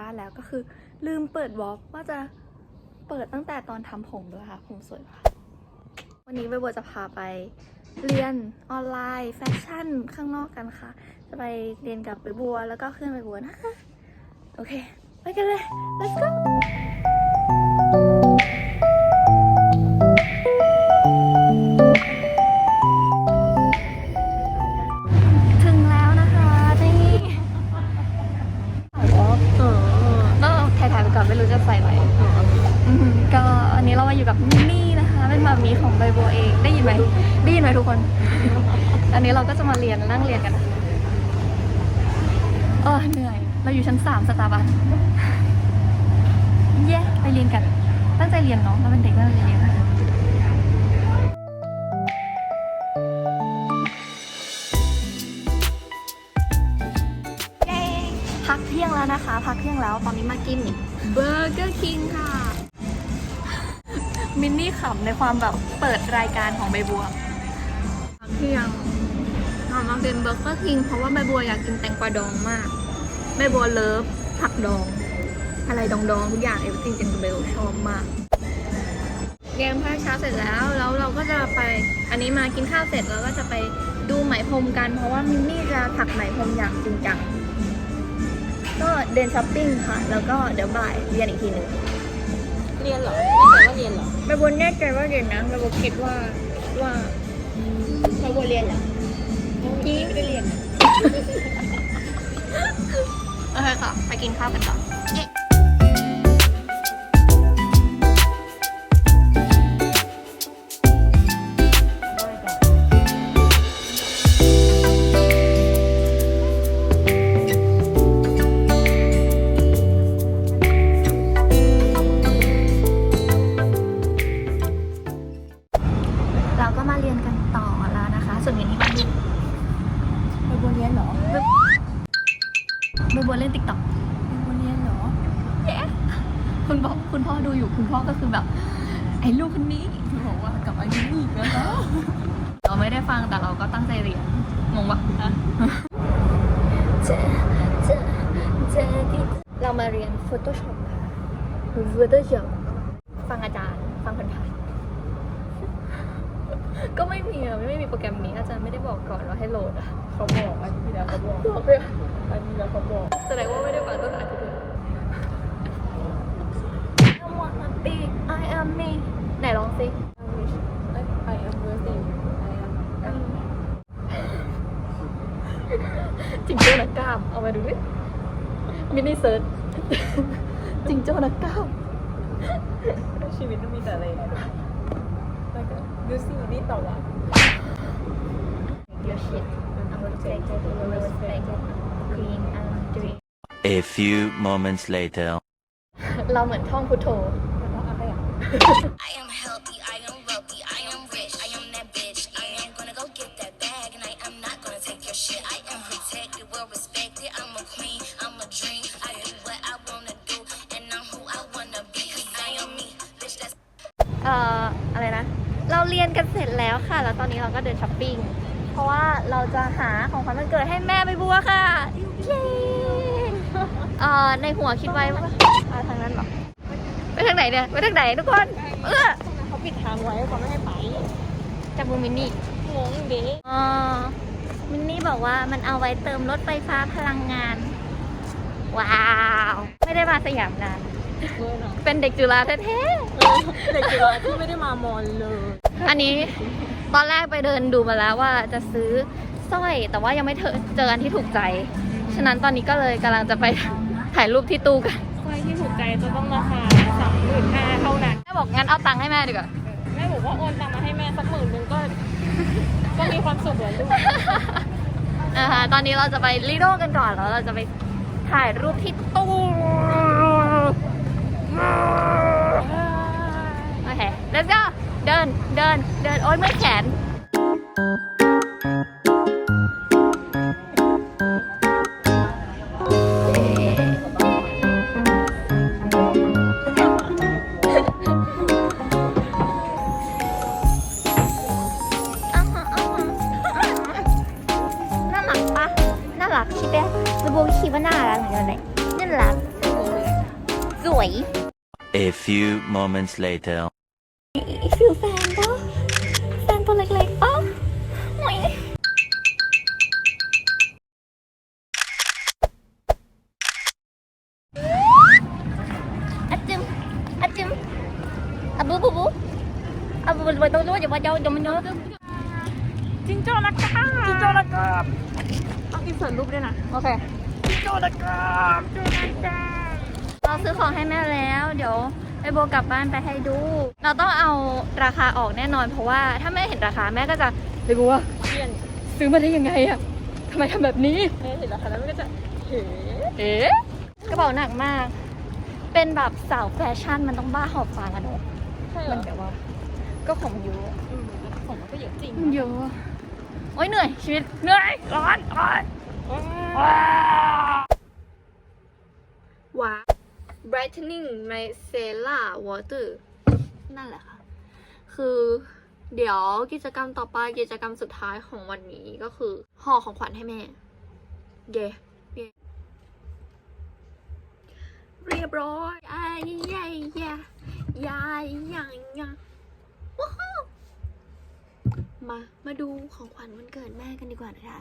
บ้านแล้วก็คือ ลืมเปิดวอล์กว่าจะเปิดตั้งแต่ตอนทำผมด้วยค่ะ ผมสวยค่ะวันนี้เบบัวจะพาไปเรียนออนไลน์แฟชั่นข้างนอกกันค่ะ จะไปเรียนกับใบบัวแล้วก็เพื่อนไปบัวนะคะ โอเค ไปกันเลย let's go รู้จะใส่ไหมอืมก็อันนี้เรามาอยู่กับมินนี่นะคะเป็นมามีของใบบัวเองได้ยินไหมได้ยินไหมทุกคน อันนี้เราก็จะมาเรียนนั่งเรียนกันนะเออเหนื่อย เราอยู่ชั้นสามสตาร์บัคเย้ไปเรียนกันตั้งใจเรียนเนาะเราเป็นเด็กตั้งใจเรียนนะคะพักเที่ยงแล้วนะคะ พักเที่ยงแล้วตอนนี้มากิน เบอร์เกอร์คิงค่ะ มินนี่ขำในความแบบเปิดรายการของใบบัวพักเที่ยงเรามากินเบอร์เกอร์คิงเพราะว่าใบบัวอยากกินแตงกวาดองมาก ใบบัวเลิฟผักดอง อะไรดองดองๆทุกอย่างเอฟจริงจริงๆเบลชอบมากเรียนภาคเช้าเสร็จแล้ว แล้วเราก็จะไปอันนี้มากินข้าวเสร็จแล้วก็จะไปดูไหมพรมกัน เพราะว่ามินนี่จะถักไหมพรมอย่างจริงจัง ก็เดินช้อปปิ้งค่ะ แล้วก็เดี๋ยวบ่ายเรียนอีกทีหนึ่งเรียนเหรอไม่ใช่ว่าเรียนเหรอไม่บนแน่ใจว่าเรียนนะไม่บนคิดว่าว่าไม่ว่าเรียนเหรอพี่ไม่ได้เรียนโอเคค่ะ ไปกินข้าวกันต่อ ฟังแต่เราก็ตั้งใจเรียนงงปะเจเจเจเรามาเรียน Photoshop ค่ะ Photoshop ฟังอาจารย์ ฟังผ่านๆก็ไม่มีอะไม่มีโปรแกรมนี้อาจารย์ไม่ได้บอกก่อนว่าให้โหลดอะเขาบอกอาทิตย์ที่แล้วเขาบอกบอกเลยอาทิตย์ที่แล้วเขาบอกแสดงว่าไม่ได้ฟังตั้งแต่อาทิตย์ที่แล้ว I wanna be I am me ไหนลองสิ ไอแอมเวอร์ซิไอแอม จิงโจ้นักกล้าม เอามาดูดิมินิเซิร์ชจิงโจ้นักกล้าม ชีวิตมันมีแต่อะไรแล้วก็ดูสินี่ต่อละ Your shit I'm gonna take it you will respect it Green and green A few moments later. เราเหมือนท่องพุทโธมันต้องอะไรอะ I am healthy, เราเรียนกันเสร็จแล้วค่ะ แล้วตอนนี้เราก็เดินช้อปปิ้ง เพราะว่าเราจะหาของขวัญวันเกิดให้แม่ใบบัวค่ะเย้เอ่อในหัวคิดไว้ว่าอ่าทางนั้นเหรอไปทางไหนเนี่ยไปทางไหนทุกคน เออเขาปิดทางไว้เขาไม่ให้ไปจับมือมินนี่งงเด้อ๋อมินนี่บอกว่ามันเอาไว้เติมรถไฟฟ้าพลังงาน ว้าว ไม่ได้มาสยามนาน เวอร์เนาะเป็นเด็กจุฬาแท้เออเด็กจุฬาที่ไม่ได้มามอนเลย ๆ อันนี้ตอนแรกไปเดินดูมาแล้วว่าจะซื้อสร้อย แต่ว่ายังไม่เจอเจออันที่ถูกใจ ฉะนั้นตอนนี้ก็เลยกำลังจะไปถ่ายรูปที่ตู้กันสร้อยที่ถูกใจจะต้องราคาสามหมื่นห้าเท่านั้นแม่บอกงั้นเอาตังค์ให้แม่ดีกว่า แม่บอกว่าโอนตังมาให้แม่สักหมื่นหนึงก็ ก็มีความสุขแล้วลูกนะคะตอนนี้เราจะไปลีโดกันก่อนแล้วเราจะไปถ่ายรูปที่ตู้ โอเค let's go เดิน เดิน เดิน โอ๊ยเมื่อยแขน moments later. If you fan đó, fan for like like oh. đó. Achim, achim. Abu bu bu. Abu bu bu tôi luôn giờ bao giờ giờ mình nhớ cái. Chính cho là cá. Chính cho là cá. Ông kim sửa lúc đây nè. Ok. Chính cho là cá. Chính cho là cá. เราซื้อของให้แม่แล้ว เดี๋ยว ไปโบกลับบ้านไปให้ดู เราต้องเอาราคาออกแน่นอน เพราะว่าถ้าแม่เห็นราคาแม่ก็จะไปบัวเปลี่ยนซื้อมาได้ยังไงอะทำไมทำแบบนี้แม่เห็นราคาแล้วมันก็จะเฮ้เอ๊ะกระเป๋าหนักมาก เป็นแบบสาวแฟชั่นมันต้องบ้าหอบฟางอะเนอะใช่เหรมัอนแบบว่า ก็ของเยอะอืมของมันก็เยอะจริงมันเยอะโอ๊ยเหนื่อยชีวิตเหนื่อยร้อนร้อนว้า brightening micellar water นั่นแหละค่ะ คือเดี๋ยวกิจกรรมต่อไปกิจกรรมสุดท้ายของวันนี้ก็คือห่อของขวัญให้แม่ เย่เย่เรียบร้อยไอ้ยายยายยายยังยังว้าวมา มาดูของขวัญวันเกิดแม่กันดีกว่านะคะ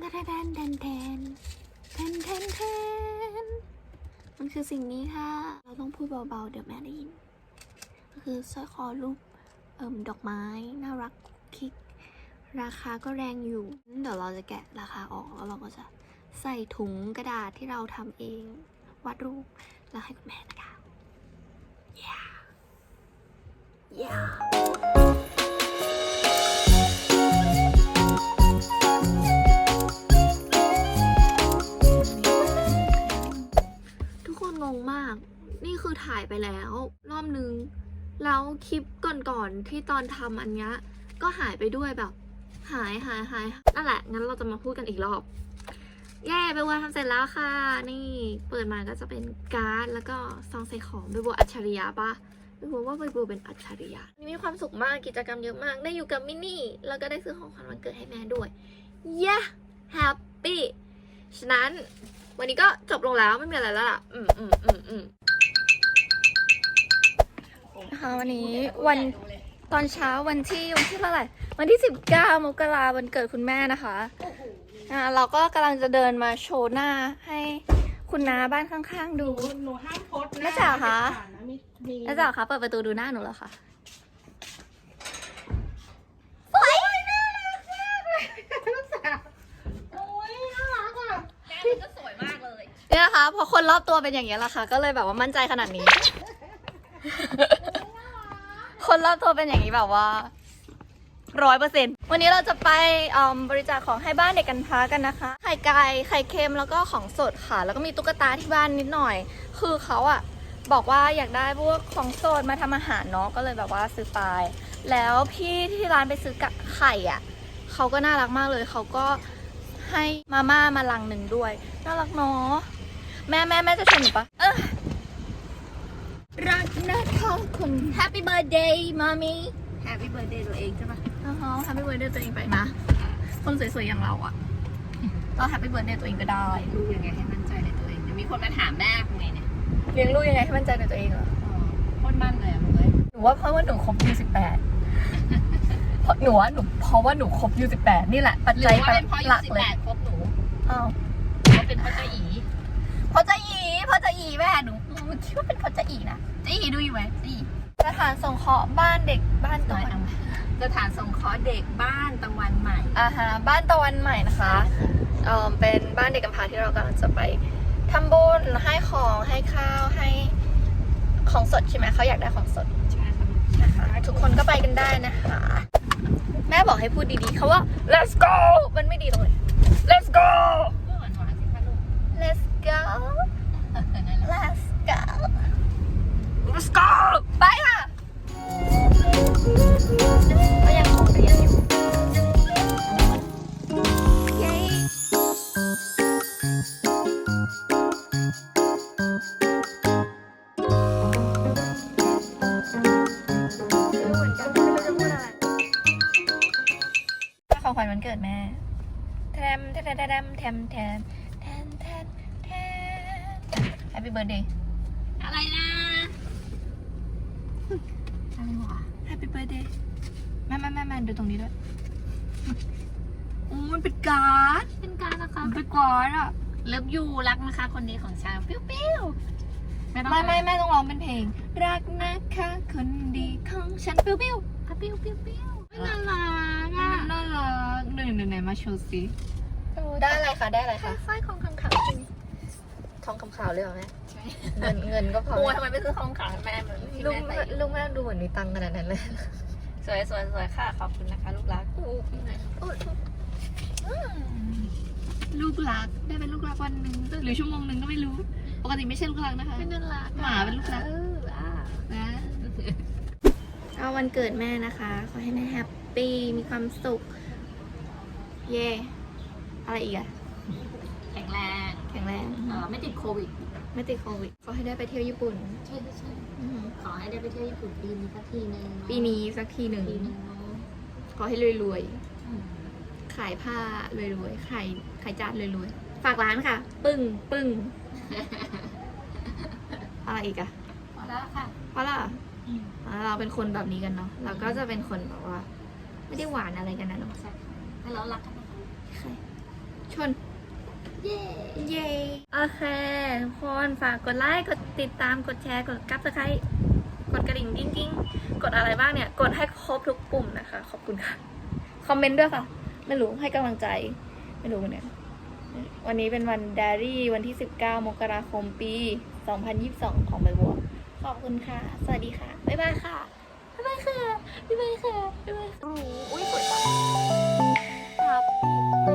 แทนแทนแทนแทนแทนมันคือสิ่งนี้ค่ะ เราต้องพูดเบาๆ เดี๋ยวแม่ได้ยิน ก็คือสร้อยคอรูปเอิมดอกไม้ น่ารักคิก ราคาก็แรงอยู่ เดี๋ยวเราจะแกะราคาออกแล้วเราก็จะใส่ถุงกระดาษที่เราทำเอง วาดรูปแล้วให้คุณแม่นะคะ yeah yeah คือถ่ายไปแล้วรอบนึง แล้วคลิปก่อนๆที่ตอนทำอันเนี้ยก็หายไปด้วยแบบ หายหายหายนั่นแหละ งั้นเราจะมาพูดกันอีกรอบแย่ไปว่าทำเสร็จแล้วค่ะ นี่เปิดมาก็จะเป็นการ์ดแล้วก็ซองใส่ของใบบัวอัจฉริยะปะใบบัวว่าใบบัวเป็นอัจฉริยะมีความสุขมากกิจกรรมเยอะมาก ได้อยู่กับมินนี่ แล้วก็ได้ซื้อของขวัญวันเกิดให้แม่ด้วยเย้แฮปปี้ฉะนั้นวันนี้ก็จบลงแล้วไม่มีอะไรแล้วล่ะ อืมอืมอืมอืม วันนี้วันตอนเช้าวันที่วันที่เท่าไหร่วันที่ 19 มกราวันเกิดคุณแม่นะคะอ่าเราก็กำลังจะเดินมาโชว์หน้าให้คุณน้าบ้านข้างๆดูหนูห้ามโพสต์แม่จ๋าคะมีมีแล้วจ๋าคะเปิดประตูดูหน้าหนูแล้วค่ะโอ้ยน่ารักอะเนี่ยนะคะพอคนรอบตัวเป็นอย่างนี้ยแหละค่ะ ก็เลยแบบว่ามั่นใจขนาดนี้ คนรอบตัวเป็นอย่างนี้แบบว่าร้อยเปอร์เซ็นต์วันนี้เราจะไปบริจาคของให้บ้านเด็กกันพร้ากันนะคะ ไข่ไก่ไข่เค็มแล้วก็ของสดค่ะ แล้วก็มีตุ๊กตาที่บ้านนิดหน่อย คือเขาอะบอกว่าอยากได้พวกของสดมาทำอาหารเนาะก็เลยแบบว่าซื้อไป แล้วพี่ที่ร้านไปซื้อกไข่อะเขาก็น่ารักมากเลยเขาก็ให้มาม่ามาลังหนึ่งด้วย น่ารักเนาะแม่แม่แม่จะชวนหนูปะเออ กนะคะคุณ Happy birthday มามีแฮปปี้เบิร์ดเดย์ตัวเองใช่ปะอ๋อ Happy birthday ตัวเองไปนะ คนสวยๆอย่างเราอะก็ Happy birthday ตัวเองก็ได้ ลูกยังไงให้มั่นใจในตัวเองเดี๋ยวมีคนมาถามแม่ทำไงเนี่ยเลี้ยงลูกยังไงให้มั่นใจในตัวเองเหรอ อ๋อโคตรมั่นเลยอะมึงเลยหนูว่าเพราะว่าหนูครบอายุสิบแปดเพราะหนูว่าหนูเพราะว่าหนูครบอายุสิบแปดนี่แหละปัจหรืจัอยว่าเป็นเพราะอาหยุลักสิบเลแปยดครบหนูอ้าวหรือว่าเป็นเพราะเจ้าอีเพราะจะอีเพราะจะอีแม่หนูหนูคิดว่าเป็นเพราะจะอีนะ เจ้าอีดูอยู่ไหมเจ้าอีสถานสงเคราะห์บ้านเด็กบ้านตะน้อยวันเอาสถานสงเคราะห์เด็กบ้านตะวันใหม่อ่าฮะบ้านตะวันใหม่นะคะเออเป็นบ้านเด็กกำพร้าที่เรากำลังจะไปทำบุญให้ของให้ข้าวให้ของสดใช่ไหมเขาอยากได้ของสดใช่ครับนะคะทุกคนก็ไปกันได้นะคะ แม่บอกให้พูดดีๆเขาว่า let's go มันไม่ดีตรงไหน let's go ก็หวานหวานๆสิคะลูก let's go เออนั่นแหละ let's go let's go ไปค่ะก็ยังคงเรียนอยู่เย้ไม่รู้เหมือนกันไม่รู้จะพูดอะไรของขวัญวันเกิดแม่แทมแทมแทมแทมแทมแทมแทมแทมแฮปปี้เบิร์ดเดย์ อะไรนะ อะไร วะแฮปปี้เบิร์ดเดย์แม่แม่แม่แม่ดูตรงนี้ด้วยโอ้มันเป็นการ์ดเป็นการนะคะมันเป็นการ์ดอะเลิฟยูรักนะคะ คนนี้ของชาวปิ้วปิ้วไม่ต้องไม่ไม่ไม่ต้องร้องเป็นเพลง รักนะคะคนดีของฉันปิ้วปิ้วอะปิ้วปิ้วปิ้วไม่น่ารักน่าอะน่ารักหนึ่งหนึ่งไหนมาโชว์สิได้อะไรคะได้อะไรคะสร้อยของคำขาวจริง ทองคำขาวเลยเหรอแม่ใช่เงินเงินก็พอโอ้ยทำไมไม่ซื้อของขาวให้แม่เหมือนที่ลูกแม่แม่ใส่อยู่ลูกแม่ดูเหมือนมีตังค์ขนาดนั้นเลยสวยสวยสวยค่ะขอบคุณนะคะ ลูกรักอู้พี่ไหนอู้ลูกรักได้เป็นลูกรักวันหนึ่งหรือชั่วโมงหนึ่งก็ไม่รู้ ปกติไม่ใช่ลูกรักนะคะเป็นน่ารักหมาเป็นลูกรักเอออะนะเอาวันเกิดแม่นะคะ ขอให้แม่แฮปปี้มีความสุข เย่อะไรอีกอะ แข็งแรงแข็งแรงเออไม่ติดโควิดไม่ติดโควิดขอให้ได้ไปเที่ยวญี่ปุ่นใช่ใช่อือหือขอให้ได้ไปเที่ยวญี่ปุ่นปีนี้สักทีนึงปีนี้สักทีหนึ่งปีนึงเนาะขอให้รวยอืมๆขายผ้ารวยๆขายขายจานรวยๆฝากร้านค่ะ ปึ้งปึ้งอะไรอีกอะพอแล้วค่ะเพราะล่ะเราเป็นคนแบบนี้กันเนาะเราก็จะเป็นคนแบบว่า ไม่ได้หวานอะไรกันนะเนาะใช่ค่ะให้เรารักกันนะคะใช่ชน เย้เย้โอเคทุกคนฝากกดไลค์ กดติดตาม กดแชร์ กดกับสไครต์กดกระดิ่งกิ้งกิ้งกดอะไรบ้างเนี่ย กดให้ครบทุกปุ่มนะคะ ขอบคุณค่ะ คอมเมนต์ด้วยค่ะ ไม่รู้ให้กำลังใจ ไม่รู้เนี่ย วันนี้เป็นวันดารี่ วันที่ 19 มกราคมปี 2022 ของใบบัว ขอบคุณค่ะ สวัสดีค่ะ บ๊ายบายค่ะ บ๊ายบายค่ะ บ๊ายบายค่ะ บ๊ายบายค่ะอุ้ยสวยจังครับ